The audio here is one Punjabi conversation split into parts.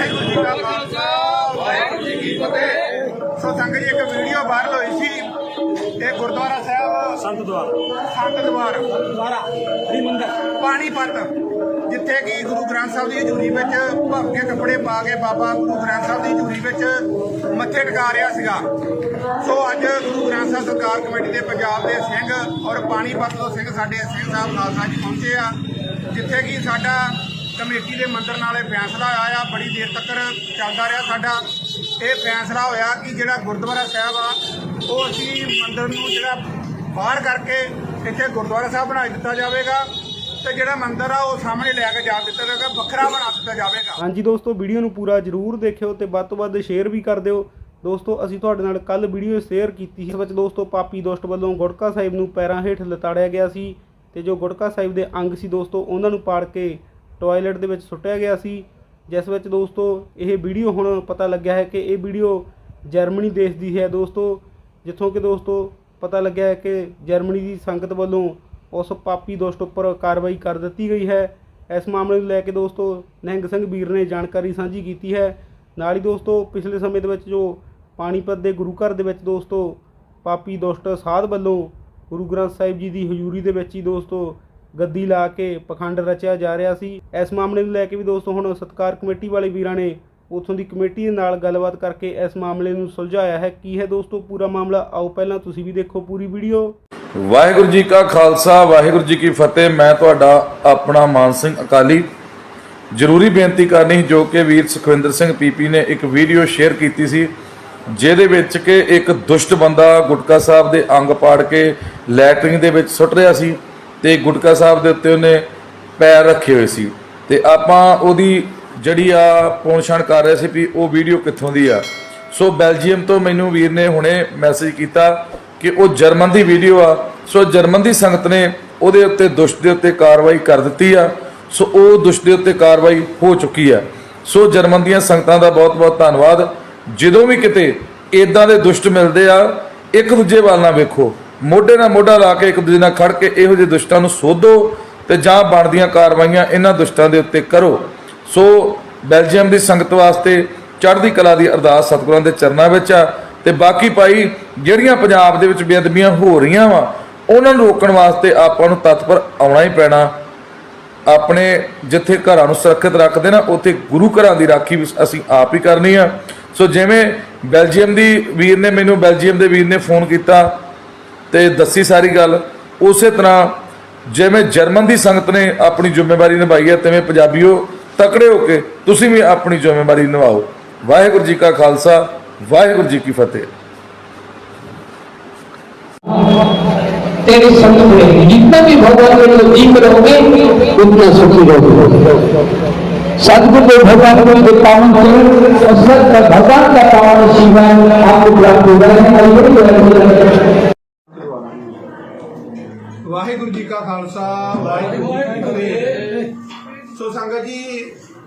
ਵਾਹਿਗੁਰੂ ਜੀ ਕਾ ਖਾਲਸਾ ਵਾਹਿਗੁਰੂ ਜੀ ਕੀ ਫਤਿਹ। ਸੋ ਸੰਗਤ ਜੀ ਇੱਕ ਵੀਡੀਓ ਵਾਇਰਲ ਹੋਈ ਸੀ। ਇਹ ਗੁਰਦੁਆਰਾ ਸਾਹਿਬ ਸੰਤ ਦੁਆਰਾ ਹਰੀ ਮੰਦਰ। ਪਾਣੀਪਤ ਜਿੱਥੇ ਕਿ ਗੁਰੂ ਗ੍ਰੰਥ ਸਾਹਿਬ ਦੀ ਹਜ਼ੂਰੀ ਵਿੱਚ ਭਗਕੇ ਕੱਪੜੇ ਪਾ ਕੇ ਬਾਬਾ ਗੁਰੂ ਗ੍ਰੰਥ ਸਾਹਿਬ ਦੀ ਹਜ਼ੂਰੀ ਵਿੱਚ ਮੱਥੇ ਟਿਕਾ ਰਿਹਾ ਸੀਗਾ। ਸੋ ਅੱਜ ਗੁਰੂ ਗ੍ਰੰਥ ਸਾਹਿਬ ਸਰਕਾਰ ਕਮੇਟੀ ਦੇ ਪੰਜਾਬ ਦੇ ਸਿੰਘ ਔਰ ਪਾਣੀਪਤ ਤੋਂ ਸਿੰਘ ਸਾਡੇ ਸਿੰਘ ਸਾਹਿਬ ਖਾਲਸਾ ਜੀ ਪਹੁੰਚੇ ਆ। ਜਿੱਥੇ ਕਿ ਸਾਡਾ ਕਮੇਟੀ ਦੇ ਮੰਦਰ ਨਾਲ ਇਹ ਫੈਸਲਾ ਆਇਆ, ਬੜੀ ਦੇਰ ਤੱਕ ਚੱਲਦਾ ਰਿਹਾ ਸਾਡਾ। ਇਹ ਫੈਸਲਾ ਹੋਇਆ ਕਿ ਜਿਹੜਾ ਗੁਰਦੁਆਰਾ ਸਾਹਿਬ ਆ, ਉਹ ਅਸੀਂ ਮੰਦਰ ਨੂੰ ਜਿਹੜਾ ਬਾਹਰ ਕਰਕੇ ਇੱਥੇ ਗੁਰਦੁਆਰਾ ਸਾਹਿਬ ਬਣਾ ਦਿੱਤਾ ਜਾਵੇਗਾ ਤੇ ਜਿਹੜਾ ਮੰਦਰ ਆ, ਉਹ ਸਾਹਮਣੇ ਲੈ ਕੇ ਜਾ ਦਿੱਤਾ ਜਾਵੇਗਾ, ਵੱਖਰਾ ਬਣਾ ਦਿੱਤਾ ਜਾਵੇਗਾ। ਹਾਂਜੀ ਦੋਸਤੋ, ਵੀਡੀਓ ਨੂੰ ਪੂਰਾ ਜਰੂਰ ਦੇਖਿਓ ਤੇ ਵੱਧ ਤੋਂ ਵੱਧ ਸ਼ੇਅਰ ਵੀ ਕਰ ਦਿਓ। ਦੋਸਤੋ, ਅਸੀਂ ਤੁਹਾਡੇ ਨਾਲ ਕੱਲ ਵੀਡੀਓ ਸ਼ੇਅਰ ਕੀਤੀ ਸੀ। ਇਸ ਵਿੱਚ ਦੋਸਤੋ, ਪਾਪੀ ਦੋਸਤ ਵੱਲੋਂ ਗੁਟਕਾ ਸਾਹਿਬ ਨੂੰ ਪੈਰਾਂ ਹੇਠ ਲਤਾੜਿਆ ਗਿਆ ਸੀ ਤੇ ਜੋ ਗੁਟਕਾ ਸਾਹਿਬ ਦੇ ਅੰਗ ਸੀ ਦੋਸਤੋ, ਉਹਨਾਂ ਨੂੰ ਪਾੜ ਕੇ ਟਾਇਲਟ ਦੇ ਵਿੱਚ ਸੁੱਟਿਆ ਗਿਆ ਸੀ। ਜਿਸ ਵਿੱਚ ਦੋਸਤੋ, ਇਹ ਵੀਡੀਓ ਹੁਣ ਪਤਾ ਲੱਗਿਆ ਹੈ ਕਿ ਇਹ ਵੀਡੀਓ ਜਰਮਨੀ ਦੇਸ਼ ਦੀ ਹੈ ਦੋਸਤੋ। ਜਿੱਥੋਂ ਕਿ ਦੋਸਤੋ, ਪਤਾ ਲੱਗਿਆ ਹੈ ਕਿ ਜਰਮਨੀ ਦੀ ਸੰਗਤ ਵੱਲੋਂ ਉਸ ਪਾਪੀ ਦੋਸਤ ਉੱਪਰ ਕਾਰਵਾਈ ਕਰ ਦਿੱਤੀ ਗਈ ਹੈ। ਇਸ ਮਾਮਲੇ ਨੂੰ ਲੈ ਕੇ ਦੋਸਤੋ, ਨਿਹੰਗ ਸਿੰਘ ਵੀਰ ਨੇ ਜਾਣਕਾਰੀ ਸਾਂਝੀ ਕੀਤੀ ਹੈ। ਨਾਲ ਹੀ ਦੋਸਤੋ, ਪਿਛਲੇ ਸਮੇਂ ਦੇ ਵਿੱਚ ਜੋ ਪਾਣੀਪਤ ਦੇ ਗੁਰੂ ਘਰ ਦੇ ਵਿੱਚ ਦੋਸਤੋ, ਪਾਪੀ ਦੁਸ਼ਟ ਸਾਧ ਵੱਲੋਂ ਗੁਰੂ ਗ੍ਰੰਥ ਸਾਹਿਬ ਜੀ ਦੀ ਹਜ਼ੂਰੀ ਦੇ ਵਿੱਚ ਹੀ ਦੋਸਤੋ ਗੱਦੀ ਲਾ ਕੇ ਪਖੰਡ ਰਚਿਆ ਜਾ ਰਿਹਾ ਸੀ। ਇਸ ਮਾਮਲੇ ਨੂੰ ਲੈ ਕੇ ਵੀ ਦੋਸਤੋ, ਹੁਣ ਸਤਕਾਰ ਕਮੇਟੀ ਵਾਲੇ ਵੀਰਾਂ ਨੇ ਉਥੋਂ ਦੀ ਕਮੇਟੀ ਦੇ ਨਾਲ ਗੱਲਬਾਤ ਕਰਕੇ ਇਸ ਮਾਮਲੇ ਨੂੰ ਸੁਲਝਾਇਆ ਹੈ। ਕੀ ਹੈ ਦੋਸਤੋ ਪੂਰਾ ਮਾਮਲਾ? ਆਓ ਪਹਿਲਾਂ ਤੁਸੀਂ ਵੀ ਦੇਖੋ ਪੂਰੀ ਵੀਡੀਓ। ਵਾਹਿਗੁਰੂ ਜੀ ਕਾ ਖਾਲਸਾ, ਵਾਹਿਗੁਰੂ ਜੀ ਕੀ ਫਤਿਹ। ਮੈਂ ਤੁਹਾਡਾ ਆਪਣਾ ਮਾਨ ਸਿੰਘ ਅਕਾਲੀ। ਜ਼ਰੂਰੀ ਬੇਨਤੀ ਕਰਨੀ ਜੋ ਕਿ ਵੀਰ ਸੁਖਵਿੰਦਰ ਸਿੰਘ ਪੀਪੀ ਨੇ ਇੱਕ ਵੀਡੀਓ ਸ਼ੇਅਰ ਕੀਤੀ ਸੀ, ਜਿਹਦੇ ਵਿੱਚ ਕਿ ਇੱਕ ਦੁਸ਼ਟ ਬੰਦਾ ਗੁਟਕਾ ਸਾਹਿਬ ਦੇ ਅੰਗ ਪਾੜ ਕੇ ਲੈਟਰਿੰਗ ਦੇ ਵਿੱਚ ਸੁੱਟ ਰਿਹਾ ਸੀ। ਤੇ ਗੁਟਕਾ ਸਾਹਿਬ ਦੇ ਉੱਤੇ ਉਹਨੇ ਪੈਰ ਰੱਖੇ ਹੋਏ ਸੀ। ਤੇ ਆਪਾਂ ਉਹਦੀ ਜਿਹੜੀ ਆ ਪੌਣਛਾਣ ਕਰ ਰਹੇ ਸੀ ਵੀ ਉਹ ਵੀਡੀਓ ਕਿੱਥੋਂ ਦੀ ਆ। ਸੋ ਬੈਲਜੀਅਮ ਤੋਂ ਮੈਨੂੰ ਵੀਰ ਨੇ ਹੁਣੇ ਮੈਸੇਜ ਕੀਤਾ ਕਿ ਉਹ ਜਰਮਨ ਦੀ ਵੀਡੀਓ ਆ। ਸੋ ਜਰਮਨ ਦੀ ਸੰਗਤ ਨੇ ਉਹਦੇ ਉੱਤੇ ਦੁਸ਼ਟ ਦੇ ਉੱਤੇ ਕਾਰਵਾਈ ਕਰ ਦਿੱਤੀ ਆ। ਸੋ ਉਹ ਦੁਸ਼ਟ ਦੇ ਉੱਤੇ ਕਾਰਵਾਈ ਹੋ ਚੁੱਕੀ ਆ। ਸੋ ਜਰਮਨ ਦੀਆਂ ਸੰਗਤਾਂ ਦਾ ਬਹੁਤ-ਬਹੁਤ ਧੰਨਵਾਦ। ਜਦੋਂ ਵੀ ਕਿਤੇ ਇਦਾਂ ਦੇ ਦੁਸ਼ਟ ਮਿਲਦੇ ਆ, ਇੱਕ ਦੂਜੇ ਵੱਲ ਨਾ ਵੇਖੋ। ਮੋਢੇ ਨਾਲ ਮੋਢਾ ਲਾ ਕੇ ਇੱਕ ਦੂਜੇ ਨਾਲ ਖੜ ਕੇ ਇਹੋ ਜਿਹੇ ਦੁਸ਼ਟਾਂ ਨੂੰ ਸੋਧੋ ਤੇ ਜਾਂ ਬਣਦੀਆਂ ਕਾਰਵਾਈਆਂ ਇਹਨਾਂ ਦੁਸ਼ਟਾਂ ਦੇ ਉੱਤੇ ਕਰੋ। ਸੋ ਬੈਲਜੀਅਮ ਦੀ ਸੰਗਤ ਵਾਸਤੇ ਚੜ੍ਹਦੀ ਕਲਾ ਦੀ ਅਰਦਾਸ ਸਤਿਗੁਰਾਂ ਦੇ ਚਰਨਾਂ ਵਿੱਚ ਆ ਤੇ ਬਾਕੀ ਭਾਈ ਜਿਹੜੀਆਂ ਪੰਜਾਬ ਦੇ ਵਿੱਚ ਬੇਅਦਬੀਆਂ ਹੋ ਰਹੀਆਂ ਵਾ, ਉਹਨਾਂ ਨੂੰ ਰੋਕਣ ਵਾਸਤੇ ਆਪਾਂ ਨੂੰ ਤਤਪਰ ਆਉਣਾ ਹੀ ਪੈਣਾ। ਆਪਣੇ ਜਿੱਥੇ ਘਰਾਂ ਨੂੰ ਸੁਰੱਖਿਅਤ ਰੱਖਦੇ ਨਾ, ਉੱਥੇ ਗੁਰੂ ਘਰਾਂ ਦੀ ਰਾਖੀ ਵੀ ਅਸੀਂ ਆਪ ਹੀ ਕਰਨੀ ਆ। ਸੋ ਜਿਵੇਂ ਬੈਲਜੀਅਮ ਦੀ ਵੀਰ ਨੇ ਮੈਨੂੰ, ਬੈਲਜੀਅਮ ਦੇ ਵੀਰ ਨੇ ਫੋਨ ਕੀਤਾ ਤੇ ਦੱਸੀ ਸਾਰੀ ਗੱਲ ਉਸੇ ਤਰ੍ਹਾਂ ਜਿਵੇਂ ਜਰਮਨ ਦੀ ਸੰਗਤ ਨੇ ਆਪਣੀ ਜ਼ਿੰਮੇਵਾਰੀ ਨਿਭਾਈ ਹੈ ਤਿਵੇਂ ਪੰਜਾਬੀਓ ਤਕੜੇ ਹੋ ਕੇ ਤੁਸੀਂ ਵੀ ਆਪਣੀ ਜ਼ਿੰਮੇਵਾਰੀ ਨਿਭਾਓ ਵਾਹਿਗੁਰੂ ਜੀ ਕਾ ਖਾਲਸਾ ਵਾਹਿਗੁਰੂ ਜੀ ਕੀ ਫਤਿਹ तेरी संग में जितना भी भगवान के नजदीक रहोगे उतना सुखी रहोगे सदगुरु को भगवान को जो पावन करें और सत का भगवान का पावन शिवान आपको प्राप्त हो ਵਾਹਿਗੁਰੂ ਜੀ ਕਾ ਖਾਲਸਾ ਵਾਹਿਗੁਰੂ ਜੀ ਕੀ ਫਤਿਹ। ਸੋ ਸੰਗਤ ਜੀ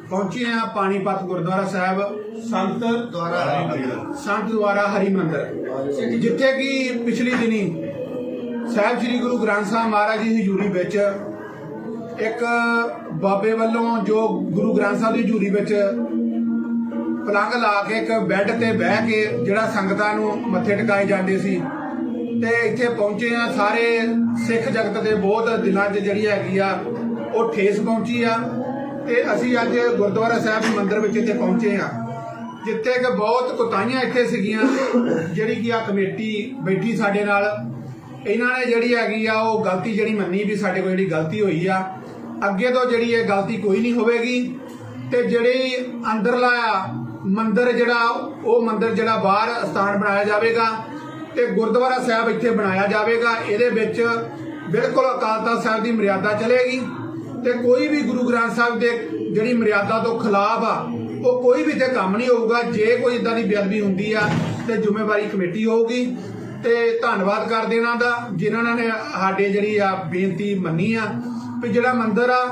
ਪਹੁੰਚੇ ਆ ਪਾਣੀਪਤ ਗੁਰਦੁਆਰਾ ਸਾਹਿਬ ਸੰਤ ਦੁਆਰਾ ਸੰਤ ਦੁਆਰਾ ਹਰੀ ਮੰਦਰ। ਜਿੱਥੇ ਕਿ ਪਿਛਲੀ ਦਿਨੀ ਸਾਹਿਬ ਸ੍ਰੀ ਗੁਰੂ ਗ੍ਰੰਥ ਸਾਹਿਬ ਮਹਾਰਾਜ ਜੀ ਦੀ ਹਜ਼ੂਰੀ ਵਿੱਚ ਇੱਕ ਬਾਬੇ ਵੱਲੋਂ ਜੋ ਗੁਰੂ ਗ੍ਰੰਥ ਸਾਹਿਬ ਦੀ ਹਜ਼ੂਰੀ ਵਿੱਚ ਪਲੰਘ ਲਾ ਕੇ ਇੱਕ ਬੈੱਡ ਤੇ ਬਹਿ ਕੇ ਜਿਹੜਾ ਸੰਗਤਾਂ ਨੂੰ ਮੱਥੇ ਟਿਕਾਏ ਜਾਂਦੇ ਸੀ ਤੇ ਇੱਥੇ ਪਹੁੰਚੇ ਆ ਸਾਰੇ ਸਿੱਖ ਜਗਤ ਦੇ ਬਹੁਤ ਦਿਲਾਂ 'ਚ ਜਿਹੜੀ ਹੈਗੀ ਆ, ਉਹ ਠੇਸ ਪਹੁੰਚੀ ਆ ਤੇ ਅਸੀਂ ਅੱਜ ਗੁਰਦੁਆਰਾ ਸਾਹਿਬ ਦੇ ਮੰਦਿਰ ਵਿੱਚ ਇੱਥੇ ਪਹੁੰਚੇ ਆ। ਜਿੱਥੇ ਕਿ ਬਹੁਤ ਕੁਤਾਈਆਂ ਇੱਥੇ ਸੀਗੀਆਂ, ਜਿਹੜੀ ਕਿ ਆ ਕਮੇਟੀ ਬੈਠੀ ਸਾਡੇ ਨਾਲ। ਇਹਨਾਂ ਨੇ ਜਿਹੜੀ ਹੈਗੀ ਆ, ਉਹ ਗਲਤੀ ਜਿਹੜੀ ਮੰਨੀ ਵੀ ਸਾਡੇ ਕੋਲ ਜਿਹੜੀ ਗਲਤੀ ਹੋਈ ਆ। ਅੱਗੇ ਤੋਂ ਜਿਹੜੀ ਇਹ ਗਲਤੀ ਕੋਈ ਨਹੀਂ ਹੋਵੇਗੀ ਤੇ ਜਿਹੜੀ ਅੰਦਰਲਾ ਮੰਦਰ ਜਿਹੜਾ, ਉਹ ਮੰਦਰ ਜਿਹੜਾ ਬਾਹਰ ਸਥਾਨ ਬਣਾਇਆ ਜਾਵੇਗਾ। ਤੇ ਗੁਰਦੁਆਰਾ ਸਾਹਿਬ ਇੱਥੇ ਬਣਾਇਆ ਜਾਵੇਗਾ। ਇਹਦੇ ਵਿੱਚ ਬਿਲਕੁਲ ਅਕਾਲ ਤਖਤ ਸਾਹਿਬ ਦੀ ਮਰਿਆਦਾ ਚਲੇਗੀ ਤੇ ਕੋਈ ਵੀ ਗੁਰੂ ਗ੍ਰੰਥ ਸਾਹਿਬ ਦੇ ਜਿਹੜੀ ਮਰਿਆਦਾ ਤੋਂ ਖਿਲਾਫ ਆ, ਉਹ ਕੋਈ ਵੀ ਤੇ ਕੰਮ ਨਹੀਂ ਹੋਊਗਾ। ਜੇ ਕੋਈ ਇਦਾਂ ਦੀ ਬੇਅਦਬੀ ਹੁੰਦੀ ਆ, ਤੇ ਜ਼ਿੰਮੇਵਾਰੀ ਕਮੇਟੀ ਹੋਊਗੀ। ਤੇ ਧੰਨਵਾਦ ਕਰਦੇ ਇਹਨਾਂ ਦਾ, ਜਿਨ੍ਹਾਂ ਨੇ ਸਾਡੇ ਜਿਹੜੀ ਆ ਬੇਨਤੀ ਮੰਨੀ ਆ ਵੀ ਜਿਹੜਾ ਮੰਦਿਰ ਆ,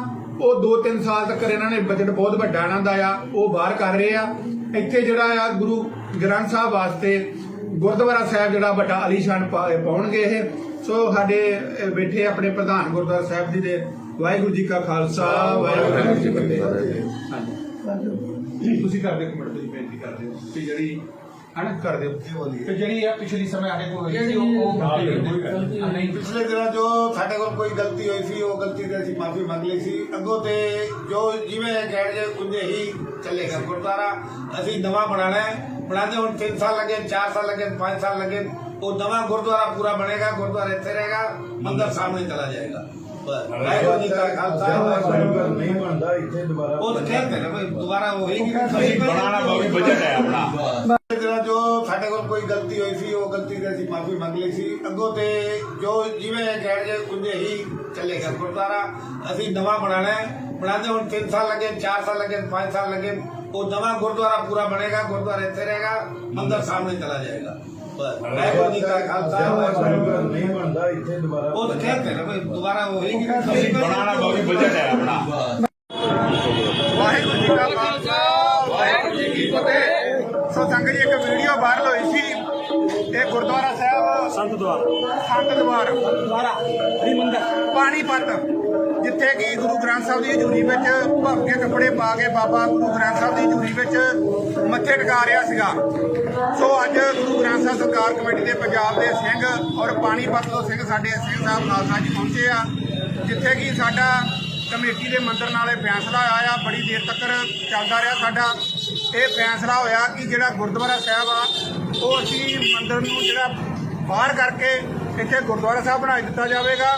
ਉਹ 2-3 ਸਾਲ ਤੱਕ ਇਹਨਾਂ ਨੇ ਬਜਟ ਬਹੁਤ ਵੱਡਾ ਇਹਨਾਂ ਦਾ ਆ, ਉਹ ਬਾਹਰ ਕਰ ਰਹੇ ਆ। ਇੱਥੇ ਜਿਹੜਾ ਆ ਗੁਰੂ ਗ੍ਰੰਥ ਸਾਹਿਬ ਵਾਸਤੇ ਗੁਰਦੁਆਰਾ ਸਾਹਿਬ ਜਿਹੜਾ ਵੱਡਾ ਆਲੀਸ਼ਾਨ ਪਾ- ਪਾਉਣਗੇ ਇਹ। ਸੋ ਸਾਡੇ ਬੈਠੇ ਆਪਣੇ ਪ੍ਰਧਾਨ ਗੁਰਦੁਆਰਾ ਸਾਹਿਬ ਜੀ ਦੇ। ਵਾਹਿਗੁਰੂ ਜੀ ਕਾ ਖਾਲਸਾ ਵਾਹਿਗੁਰੂ ਜੀ ਕੀ ਫਤਿਹ। ਤੁਸੀਂ ਕਰਦੇ ਹੋ ਮਿੰਟ ਤੁਸੀਂ ਬੇਨਤੀ ਕਰਦੇ ਹੋ ਕਿ ਜਿਹੜੀ ਹਨਾ? ਕਰਦੇ ਹੋ। ਕਿ ਜਿਹੜੀ ਆ ਪਿਛਲੀ ਸਮੇਂ ਸਾਡੇ ਕੋਲ ਹੋਈ ਸੀ ਉਹ ਉਹ ਨਹੀਂ। ਪਿਛਲੇ ਦਿਨਾਂ ਜੋ ਸਾਡੇ ਕੋਲ ਕੋਈ ਗਲਤੀ ਹੋਈ ਸੀ ਉਹ ਗਲਤੀ ਤੇ ਅਸੀਂ ਮਾਫੀ ਮੰਗ ਲਈ ਸੀ। ਅੱਗੋਂ ਤੇ ਜੋ ਜਿਵੇਂ ਗੈਰ ਜੇ ਕੁੰਜੇ ਹੀ ਚੱਲੇਗਾ। ਗੁਰਦੁਆਰਾ ਅਸੀਂ ਨਵਾਂ ਬਣਾਣਾ ਹੈ। ਬਣਾਉਂਦੇ ਹੁਣ 3 ਸਾਲ ਲੱਗੇ 4 ਸਾਲ ਲੱਗੇ 5 ਸਾਲ ਲੱਗੇ। ਉਹ ਨਵਾਂ ਗੁਰਦੁਆਰਾ ਪੂਰਾ ਬਣੇਗਾ ਗੁਰਦੁਆਰਾ ਇੱਥੇ ਰਹੇਗਾ ਮੰਦਰ ਸਾਹਮਣੇ ਚਲਾ ਜਾਏਗਾ। ਵਾਹਿਗੁਰੂ ਜੀ ਕਾ ਖਾਲਸਾ ਵਾਹਿਗੁਰੂ ਜੀ ਕੀ ਫਤਿਹ। ਨਹੀਂ ਬਣਦਾ ਇੱਥੇ ਦੁਬਾਰਾ ਉਹ ਤਾਂ ਕਹਿੰਦੇ ਨੇ ਵੀ ਦੁਬਾਰਾ ਉਹ ਹੀ ਬਣਾਉਣਾ ਬਹੁਤ ਬਜਟ ਹੈ ਆਪਣਾ। ਜਿਹੜਾ ਜੋ ਸਾਡੇ ਕੋਲ ਕੋਈ ਗਲਤੀ ਹੋਈ ਸੀ ਉਹ ਗਲਤੀ ਤੇ ਅਸੀਂ ਮਾਫੀ ਮੰਗ ਲਈ ਸੀ। ਅੱਗੋਂ ਤੇ ਜੋ ਜਿਵੇਂ ਗੈਰ ਜੇ ਕੁੰਜੇ ਹੀ ਚੱਲੇਗਾ ਗੁਰਦੁਆਰਾ। ਅਸੀਂ ਨਵਾਂ ਬਣਾਣਾ ਹੈ। ਬਣਾਉਂਦੇ ਹੁਣ 3 ਸਾਲ ਲੱਗੇ 4 ਸਾਲ ਲੱਗੇ 5 ਸਾਲ ਲੱਗੇ। ਉਹ ਨਵਾਂ ਗੁਰਦੁਆਰਾ ਪੂਰਾ ਬਣੇਗਾ ਗੁਰਦੁਆਰਾ ਇੱਥੇ ਰਹੇਗਾ ਮੰਦਰ ਸਾਹਮਣੇ ਚਲਾ ਜਾਏਗਾ। ਬਸ ਵਾਹਿਗੁਰੂ ਜੀ ਕਾ ਖਾਲਸਾ ਵਾਹਿਗੁਰੂ ਜੀ ਕੀ ਫਤਿਹ। ਨਹੀਂ ਬਣਦਾ ਇੱਥੇ ਦੁਬਾਰਾ ਉਹ ਤਾਂ ਕਹਿੰਦੇ ਨੇ ਵੀ ਦੁਬਾਰਾ ਉਹ ਹੀ ਬਣਾਉਣਾ ਬਹੁਤ ਬਜਟ ਹੈ ਆਪਣਾ। ਵਾਹਿਗੁਰੂ ਜੀ ਕਾ ਖਾਲਸਾ ਵਾਹਿਗੁਰੂ ਜੀ ਕੀ ਫਤਿਹ। ਸੋ ਸੰਗਤ ਜੀ ਇੱਕ ਵੀਡੀਓ ਵਾਇਰਲ ਹੋਈ ਸੀ। ਇਹ ਗੁਰਦੁਆਰਾ ਸਾਹਿਬ ਸੰਤ ਦਵਾਰ ਸੰਤ ਦਵਾਰ ਦੁਆਰਾ ਹਰੀ ਮੰਦਰ। ਪਾਣੀਪਤ। ਜਿੱਥੇ ਕਿ ਗੁਰੂ ਗ੍ਰੰਥ ਸਾਹਿਬ ਦੀ ਹਜ਼ੂਰੀ ਵਿੱਚ ਭਗਤੇ ਕੱਪੜੇ ਪਾ ਕੇ ਬਾਬਾ ਗੁਰੂ ਗ੍ਰੰਥ ਸਾਹਿਬ ਦੀ ਹਜ਼ੂਰੀ ਵਿੱਚ ਮੱਥੇ ਟਿਕਾ ਰਿਹਾ ਸੀਗਾ। ਸੋ ਅੱਜ ਗੁਰੂ ਗ੍ਰੰਥ ਸਾਹਿਬ ਸਰਕਾਰ ਕਮੇਟੀ ਦੇ ਪੰਜਾਬ ਦੇ ਸਿੰਘ ਔਰ ਪਾਣੀਪਤ ਤੋਂ ਸਿੰਘ ਸਾਡੇ ਸਿੰਘ ਸਾਹਿਬ ਖਾਲਸਾ ਜੀ ਪਹੁੰਚੇ ਆ। ਜਿੱਥੇ ਕਿ ਸਾਡਾ ਕਮੇਟੀ ਦੇ ਮੰਦਰ ਨਾਲ ਇਹ ਫੈਸਲਾ ਆਇਆ, ਬੜੀ ਦੇਰ ਤੱਕ ਚੱਲਦਾ ਰਿਹਾ ਸਾਡਾ। ਇਹ ਫੈਸਲਾ ਹੋਇਆ ਕਿ ਜਿਹੜਾ ਗੁਰਦੁਆਰਾ ਸਾਹਿਬ ਆ, ਉਹ ਅਸੀਂ ਮੰਦਰ ਨੂੰ ਜਿਹੜਾ ਬਾਹਰ ਕਰਕੇ ਇੱਥੇ ਗੁਰਦੁਆਰਾ ਸਾਹਿਬ ਬਣਾ ਦਿੱਤਾ ਜਾਵੇਗਾ।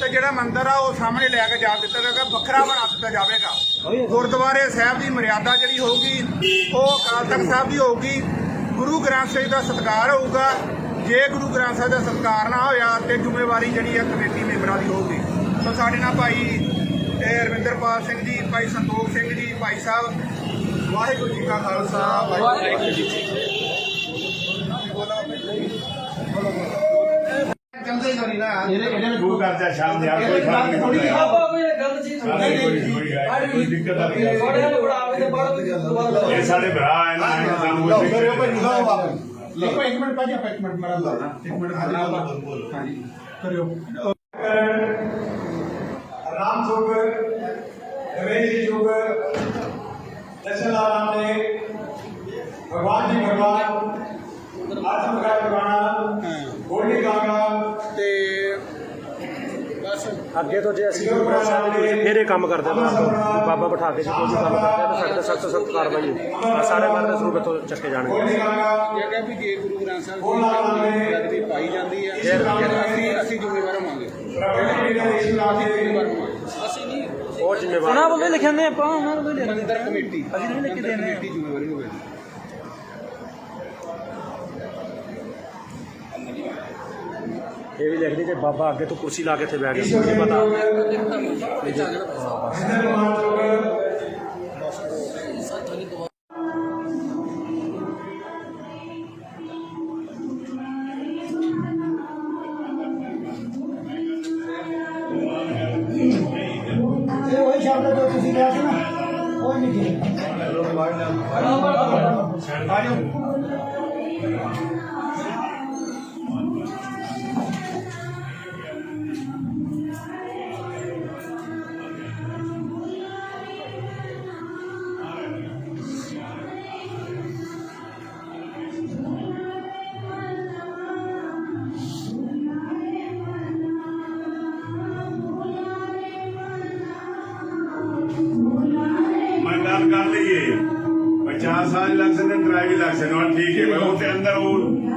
ਤੇ ਜਿਹੜਾ ਮੰਦਿਰ ਆ, ਉਹ ਸਾਹਮਣੇ ਲੈ ਕੇ ਜਾ ਦਿੱਤਾ ਜਾਵੇਗਾ, ਵੱਖਰਾ ਬਣਾ ਦਿੱਤਾ ਜਾਵੇਗਾ। ਗੁਰਦੁਆਰੇ ਸਾਹਿਬ ਦੀ ਮਰਿਆਦਾ ਜਿਹੜੀ ਹੋਊਗੀ, ਉਹ ਅਕਾਲ ਤਖਤ ਸਾਹਿਬ ਦੀ ਹੋਊਗੀ। ਗੁਰੂ ਗ੍ਰੰਥ ਸਾਹਿਬ ਦਾ ਸਤਿਕਾਰ ਹੋਊਗਾ। ਜੇ ਗੁਰੂ ਗ੍ਰੰਥ ਸਾਹਿਬ ਦਾ ਸਤਿਕਾਰ ਨਾ ਹੋਇਆ, ਤੇ ਜ਼ਿੰਮੇਵਾਰੀ ਜਿਹੜੀ ਆ ਕਮੇਟੀ ਮੈਂਬਰਾਂ ਦੀ ਹੋਊਗੀ। ਸੋ ਸਾਡੇ ਨਾਲ ਭਾਈ ਰਵਿੰਦਰਪਾਲ ਸਿੰਘ ਜੀ, ਭਾਈ ਸੰਤੋਖ ਸਿੰਘ ਜੀ, ਭਾਈ ਸਾਹਿਬ, ਵਾਹਿਗੁਰੂ ਜੀ ਕਾ ਖਾਲਸਾ, ਵਾਹਿਗੁਰੂ ਜੀ ਕੀ ਚਲਦੇ ਹੀ ਨਹੀਂ ਨਾ। ਇਹਦੇ ਇਹਦੇ ਵਿੱਚ ਤੂੰ ਕਰਦਾ ਸ਼ਾਮ ਯਾਰ ਕੋਈ ਗੱਲ ਥੋੜੀ ਆਪਾਂ ਕੋਈ ਗੱਲ ਚੀਜ਼ ਨਹੀਂ ਨਹੀਂ ਕੋਈ ਦਿੱਕਤ ਆ ਰਹੀ ਹੈ ਥੋੜੇ ਨਾਲ ਉਡਾਵੇ ਤੇ ਬਾਹਰ ਇਹ ਸਾਡੇ ਭਰਾ ਹੈ ਨਾ ਸਾਨੂੰ ਕੋਈ ਦਿੱਕਤ ਨਹੀਂ। ਕੋਈ ਇੱਕ ਮਿੰਟ ਭਾਜੀ ਆਪਾਂ ਇੱਕ ਮਿੰਟ ਮਰਾ ਲਾ ਇੱਕ ਮਿੰਟ ਹਾਜ਼ਰ ਬੋਲੋ। ਹਾਂਜੀ। ਕਰਿਓ। ਰਾਮ ਚੌਕ ਰਵੇਸ਼ੀ ਚੌਕ ਦਸ਼ਨਾ ਰਾਮ ਨੇ ਭਗਵਾਨ ਜੀ ਭਗਵਾਨ ਆਤਮਕਾ ਪੁਰਾਣਾ ਗੋਲੀ ਗਾਗਾ ਅੱਗੇ ਤੋਂ ਜੇ ਅਸੀਂ ਗੁਰੂ ਕੰਮ ਕਰਦੇ ਹਾਂ ਬਾਬਾ ਬਿਠਾ ਕੇ ਕੋਈ ਕੰਮ ਕਰਦੇ ਆ ਤਾਂ ਸਾਡੇ ਸਖਤ ਸਖਤ ਕਾਰਵਾਈ ਹੋਊ। ਸਾਰੇ ਮਰਦ ਸਰੂਪ ਤੋਂ ਚੱਕੇ ਜਾਣਗੇ। ਇਹ ਕਹਿੰਦੇ ਵੀ ਜੇ ਗੁਰੂ ਗ੍ਰੰਥ ਸਾਹਿਬ ਦੀ ਲੱਗਦੀ ਪਾਈ ਜਾਂਦੀ ਹੈ ਅਸੀਂ ਅਸੀਂ ਜ਼ਿੰਮੇਵਾਰ ਹੋਵਾਂਗੇ। ਅਸੀਂ ਨਹੀਂ। ਉਹ ਜ਼ਿੰਮੇਵਾਰ ਉਹਨਾਂ ਵੱਲੋਂ ਲਿਖਿਆ ਨੇ ਆਪਾਂ ਉਹਨਾਂ ਵੱਲੋਂ ਲਿਖਿਆ ਮੰਦਰ ਅਸੀਂ ਨਹੀਂ ਲਿਖ ਕੇ ਜ਼ਿੰਮੇਵਾਰੀ ਹੋਵੇਗੀ ਇਹ ਵੀ ਲਿਖਦੇ ਜੇ ਬਾਬਾ ਅੱਗੇ ਤੋਂ ਕੁਰਸੀ ਲਾ ਕੇ ਇੱਥੇ ਬੈਠ ਗਿਆ ਮੁझे ਪਤਾ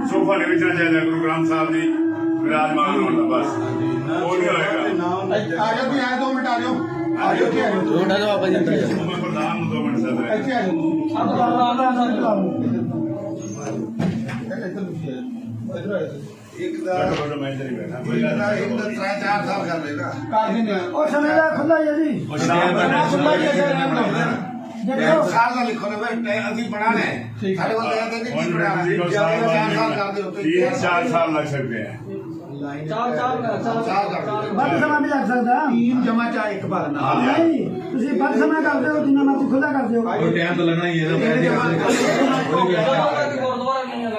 ਸੋਫਾ ਦੇ ਵਿੱਚ ਨਾ ਜਾਇਦਾ ਗੁਰੂ ਗ੍ਰੰਥ ਸਾਹਿਬ ਦੀ ਵਿਰਾਜਮਾਨ ਹੋਣਾ ਬਸ। ਉਹ ਨਹੀਂ ਹੋਏਗਾ? ਆ ਜਾਓ ਤੁਸੀਂ ਆਏ ਦੋ ਮਿੰਟ ਆ ਜਾਓ। ਆ ਜਾਓ ਕੀ ਆ ਜਾਓ। ਮੈਂ ਪ੍ਰਧਾਨ ਨੂੰ ਦੋ ਮਿੰਟ ਸਦਾ ਇੱਥੇ ਆ ਜਾਓ। ਆ ਇੱਕ ਦਾ ਮੈਂ ਇੱਧਰ ਹੀ ਬੈਠਾ। ਕੋਈ ਇੱਕ ਦਾ ਇੱਕ ਦਾ ਤਰੇ ਚਾਰ ਸਾਲ ਕਰ ਲੇਗਾ ਕਰ ਦਿੰਦੇ ਆ। ਉਹ ਸਮੇਂ ਦਾ ਖੁੱਲਾ ਜੀ। ਉਹ ਸ਼ਾਮ ਦਾ ਖੁੱਲਾ ਹੈ ਇੱਕ ਦੇਖੋ ਸਾਲ ਦਾ ਲਿਖੋ ਨਾ ਬਈ ਅਸੀਂ ਬਣਾਣਾ ਹੈ ਠੀਕ ਹੈ। ਸਾਡੇ ਕੋਲ ਕਹਿੰਦੇ ਕਿ ਹੁਣ ਕੀ ਬਣਾਣਾ ਜੀ ਹੈ ਸਾਲ ਚਾਰ ਸਾਲ ਕਰਦੇ ਹੋ तीन चार साल लग सकते हैं ਚਾਰ ਚਾਰ ਚਾਰ ਸਾਲ ਕਰਦੇ ਵੱਧ ਸਮਾਂ ਵੀ ਲੱਗ ਸਕਦਾ ਤੀਨ ਜਮਾ ਚਾ ਇੱਕ ਭਰ ਨਾ ਨਹੀਂ ਤੁਸੀਂ ਵੱਧ ਸਮਾਂ ਕਰਦੇ ਹੋ ਜਿੰਨਾ ਮਰਜ਼ੀ ਖੁੱਲਾ ਕਰਦੇ ਹੋ ਗੁਰਦੁਆਰਾ ਨਹੀਂ ਅਲੱਗ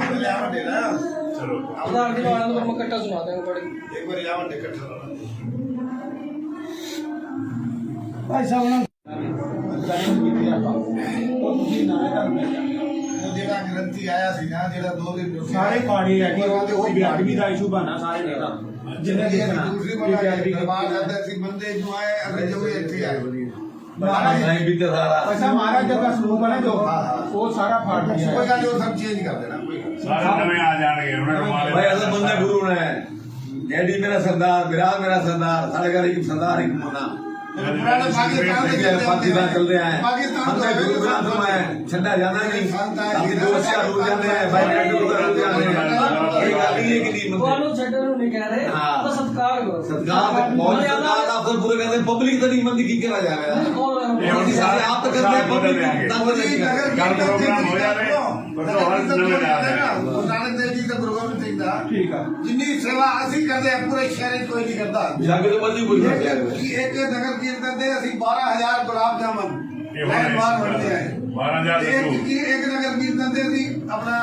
ਮੁੰਡੇ ਲੈ ਆਵੰਡੇ ਨਾ। ਚਲੋ। ਆਪਣਾ ਅਗਲੇ ਵਾਰਾਂ ਨੂੰ ਮੈਂ ਇਕੱਠਾ ਸੁਣਾ ਦਾਂਗਾ ਪੜ ਕੇ ਇੱਕ ਵਾਰੀ ਆਵੰਡੇ ਇਕੱਠਾ ਭਾਈ ਸਾਹਿਬ ਨਾਲ ਗੱਲ ਕੀਤੀ ਆਪਾਂ। ਉਹ ਤੁਸੀਂ ਨਾ ਕਰਦੇ ਉਹ ਜਿਹੜਾ ਗ੍ਰੰਥੀ ਆਇਆ ਸੀ ਨਾ ਜਿਹੜਾ ਦੋ ਦਿਨ ਸਾਰੇ ਪਾਣੀ ਹੈ ਕਿ ਉਹ ਬਿਆਦਵੀ ਦਾ ਇਸ਼ੂ ਬਣਾ ਸਾਰੇ ਨੇ ਦਾ ਜਿੰਨੇ ਦੇਖਣਾ। ਦੂਸਰੀ ਬਣਾ ਦਰਬਾਰ ਸਾਹਿਬ ਦੇ ਅਸੀਂ ਬੰਦੇ ਜੋ ਆਏ ਅਰੇ ਜੋ ਇੱਥੇ ਆਏ। महाराज नहीं बीते सारा ऐसा महाराज जब का स्वरूप है जो वो सारा फाड़ दिया कोई गल वो सब चेंज कर देना कोई सारे नवे आ जाएंगे उन्होंने भाई असल बंदा गुरु ने डैडी मेरा सरदार विराज मेरा सरदार साढ़े घर एक सरदार एक मोना पाकिस्तान चल रहा है हमने गुरु ग्रंथ में छड़ा जाना नहीं हम दो से रुक जाते हैं भाई गुरु ग्रंथ जाते हैं ये गाली है कि नहीं मतलब छड़ो नहीं कह रहे हां सत्कार करो सत्कार बहुत ज्यादा अफसर पूरे कहते हैं पब्लिक तो नहीं मंदी की करा जाएगा ਇਹ ਹੁਣ मोदी साहब आप तो करते हैं ਬਦਲ पब्लिक ਜਾਣਗੇ तंग हो ਜੀ, जाएगी ਨਗਰ ਕੱਲ੍ਹ ਕੀਰਤਨ ਪ੍ਰੋਗਰਾਮ ਦੀ ਹੋ ਜਾਵੇ, ਨਗਰ ਪਰਸੋਂ ਹਰ ਕੀਰਤਨ ਨਵੇਂ ਹੋਇਆ ਆ ਨਾ, ਜਾਣਗੇ। ਗੁਰੂ ਨਾਨਕ ਦੇਵ ਜੀ ਦਾ ਗੁਰੂ ਗੋਬਿੰਦ ਸਿੰਘ ਦਾ ਠੀਕ ਆ ਜਿੰਨੀ ਸੇਵਾ ਅਸੀਂ ਕਰਦੇ ਹਾਂ ਪੂਰੇ ਸ਼ਹਿਰ 'ਚ ਕੋਈ ਨਹੀਂ ਕਰਦਾ जाके तो मर्जी पूरी कर जाएगा ਕਿ ਇੱਕ ਨਗਰ ਕੀਰਤਨ ਦੇ ਅਸੀਂ 12000 ਗੁਲਾਬ ਜਾਮਨ ਇਹ ਹੋਣਾ ਲੈਣ ਬਾਹਰ ਇਸ ਵੰਡਦੇ ਆਏ 12000 ਤੇ ਇੱਕ ਲੱਡੂ। ਕੀ ਇੱਕ ਨਗਰ ਕੀਰਤਨ ਦੇ ਅਸੀਂ ਆਪਣਾ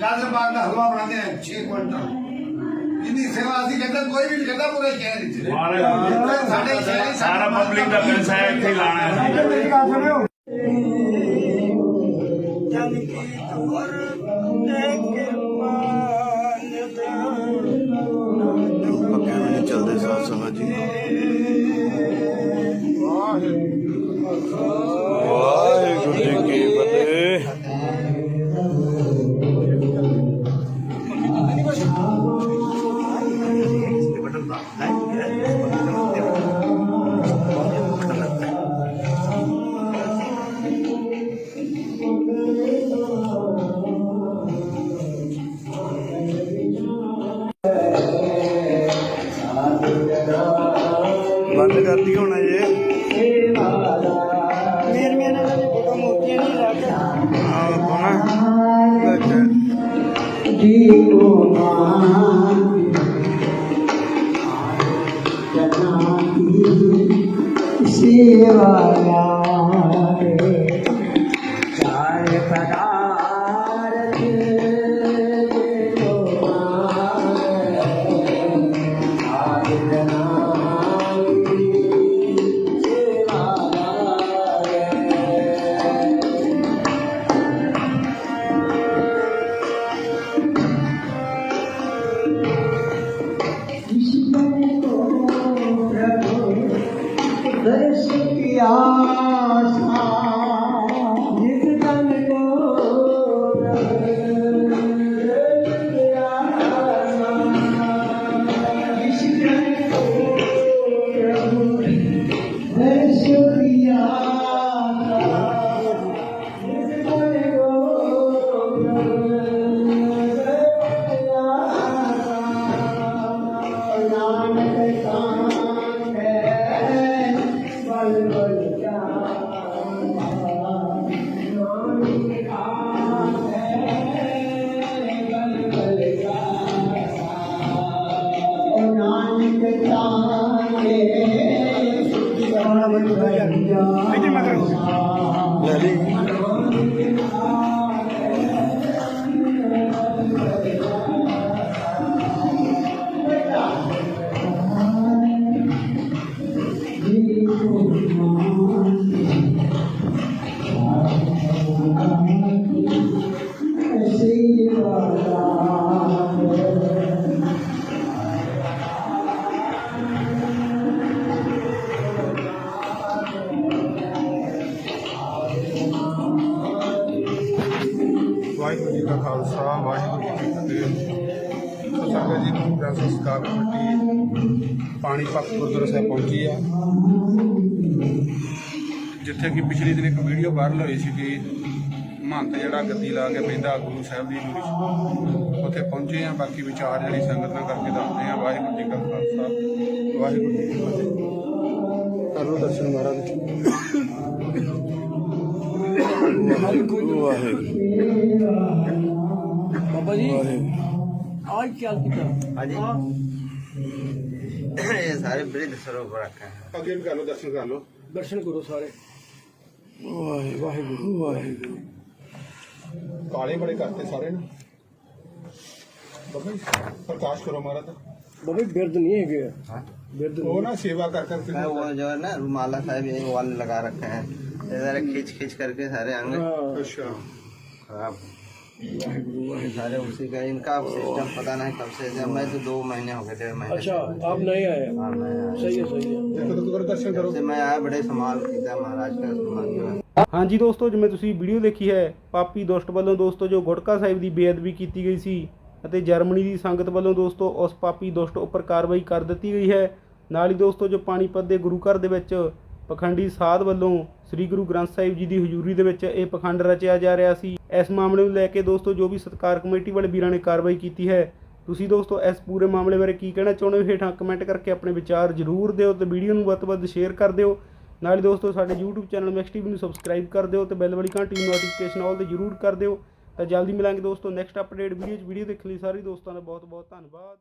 ਗਾਜ਼ਰਬਾਗ ਦਾ ਹਲਵਾ ਬਣਾਉਂਦੇ ਆ 6 ਕੁਇੰਟਲ ਜਿੰਨੀ ਸੇਵਾ ਅਸੀਂ ਕਰਦੇ ਕੋਈ ਵੀ ਨਹੀਂ ਕਰਦਾ ਪੂਰੇ ਸ਼ਹਿਰ ਵਿੱਚ। ਮਹਾਰਾਜ ਸਾਡੇ ਸ਼ਹਿਰ 'ਚ ਸਾਰਾ ਪਬਲਿਕ ਦਾ ਪੈਸਾ ਹੈ ਇੱਥੇ ਹੀ ਲਾਣਾ ਹੈ। ਮੇਰੀ ਗੱਲ ਸੁਣਿਓ ਚੱਲਦੇ ਪਾਣੀਪਤ ਗੁਰਦੁਆਰਾ ਸਾਹਿਬ ਪਹੁੰਚੀ ਆ ਜਿੱਥੇ ਕਿ ਪਿਛਲੀ ਦਿਨ ਇੱਕ ਵੀਡੀਓ ਵਾਇਰਲ ਹੋਈ ਸੀ ਕਿ ਮਹੰਤ ਜਿਹੜਾ ਗੱਦੀ ਲਾ ਕੇ ਬੈਂਦਾ ਗੁਰੂ ਸਾਹਿਬ ਦੀ ਨੂਰੀ। ਉੱਥੇ ਪਹੁੰਚੇ ਆ ਬਾਕੀ ਵਿਚਾਰ ਜਿਹੜੀ ਸੰਗਤ ਨਾਲ ਕਰਕੇ ਦੱਸਦੇ ਆ ਵਾਹਿਗੁਰੂ ਜੀ ਕਾ ਖਾਲਸਾ ਵਾਹਿਗੁਰੂ ਜੀ ਕੀ ਫਤਿਹ। ਕਰ ਦਰਸ਼ਨ ਮਹਾਰਾਜ। ਬਾਬਾ ਜੀ ਆਜ ਕੀ ਕੀਤਾ? सारे रखे हैं। अगेन दर्शन कर लो। दर्शन करो सारे। काले बड़े करते सारे प्रकाश करो महाराज। तो बिरद नहीं है बिरद हाँ? वो ना सेवा कर करके वो जो है ना रुमाला साहब ये वाले लगा रखे हैं। सारे खींच खींच करके सारे अंग। हाँ। अच्छा। खराब। सारे उसी का इनका सिस्टम पता नहीं कब से जब मैं तो दो महीने हो गए डेढ़ महीने अच्छा आप नहीं आए हाँ, मैं आया। सही है सही है ਦੇਖੋ ਤਾਂ ਕਰੋ ਦਰਸ਼ਨ ਕਰੋ जब से मैं आया बड़े संभाल किया महाराज का संभाल जो है ਹਾਂਜੀ ਦੋਸਤੋ ਜਿਵੇਂ ਤੁਸੀਂ ਵੀਡੀਓ ਦੇਖੀ ਹੈ ਪਾਪੀ ਦੁਸ਼ਟ ਵੱਲੋਂ ਦੋਸਤੋ ਜੋ ਗੁਟਕਾ ਸਾਹਿਬ ਦੀ ਬੇਅਦਬੀ ਕੀਤੀ ਗਈ ਸੀ ਅਤੇ ਜਰਮਨੀ ਦੀ ਸੰਗਤ ਵੱਲੋਂ ਦੋਸਤੋ ਉਸ ਪਾਪੀ ਦੁਸ਼ਟ ਉੱਪਰ ਕਾਰਵਾਈ ਕਰ ਦਿੱਤੀ ਗਈ ਹੈ ਨਾਲ ਹੀ ਦੋਸਤੋ ਜੋ ਪਾਣੀਪਤ ਦੇ ਗੁਰੂ ਘਰ ਦੇ ਵਿੱਚ ਪਖੰਡੀ ਸਾਧ ਵੱਲੋਂ ਸ੍ਰੀ ਗੁਰੂ ਗ੍ਰੰਥ ਸਾਹਿਬ ਜੀ ਦੀ ਹਜ਼ੂਰੀ ਦੇ ਵਿੱਚ ਇਹ ਪਖੰਡ ਰਚਿਆ ਜਾ ਰਿਹਾ ਸੀ। ਇਸ ਮਾਮਲੇ ਨੂੰ ਲੈ ਕੇ ਦੋਸਤੋ, ਜੋ ਵੀ ਸਤਕਾਰ ਕਮੇਟੀ ਵਾਲੇ ਵੀਰਾਂ ਨੇ ਕਾਰਵਾਈ ਕੀਤੀ ਹੈ, ਤੁਸੀਂ ਦੋਸਤੋ ਇਸ ਪੂਰੇ ਮਾਮਲੇ ਬਾਰੇ ਕੀ ਕਹਿਣਾ ਚਾਹੁੰਦੇ ਹੋ? ਹੇਠਾਂ ਕਮੈਂਟ ਕਰਕੇ ਆਪਣੇ ਵਿਚਾਰ ਜ਼ਰੂਰ ਦਿਓ ਤੇ ਵੀਡੀਓ ਨੂੰ ਵੱਧ ਤੋਂ ਵੱਧ ਸ਼ੇਅਰ ਕਰ ਦਿਓ। ਨਾਲ ਹੀ ਦੋਸਤੋ, ਸਾਡੇ YouTube ਚੈਨਲ ਮੈਕਸ ਟੀਵੀ ਨੂੰ ਸਬਸਕ੍ਰਾਈਬ ਕਰ ਦਿਓ ਤੇ ਬੈਲ ਵਾਲੀ ਘੰਟੀ ਨੂੰ ਨੋਟੀਫਿਕੇਸ਼ਨ ਆਲ ਤੇ ਜ਼ਰੂਰ ਕਰ ਦਿਓ। ਤਾਂ ਜਲਦੀ ਮਿਲਾਂਗੇ ਦੋਸਤੋ ਨੈਕਸਟ ਅਪਡੇਟ ਵੀਡੀਓ 'ਚ। ਵੀਡੀਓ ਦੇਖਣ ਲਈ ਸਾਰੇ ਦੋਸਤਾਂ ਦਾ ਬਹੁਤ ਬਹੁਤ ਧੰਨਵਾਦ।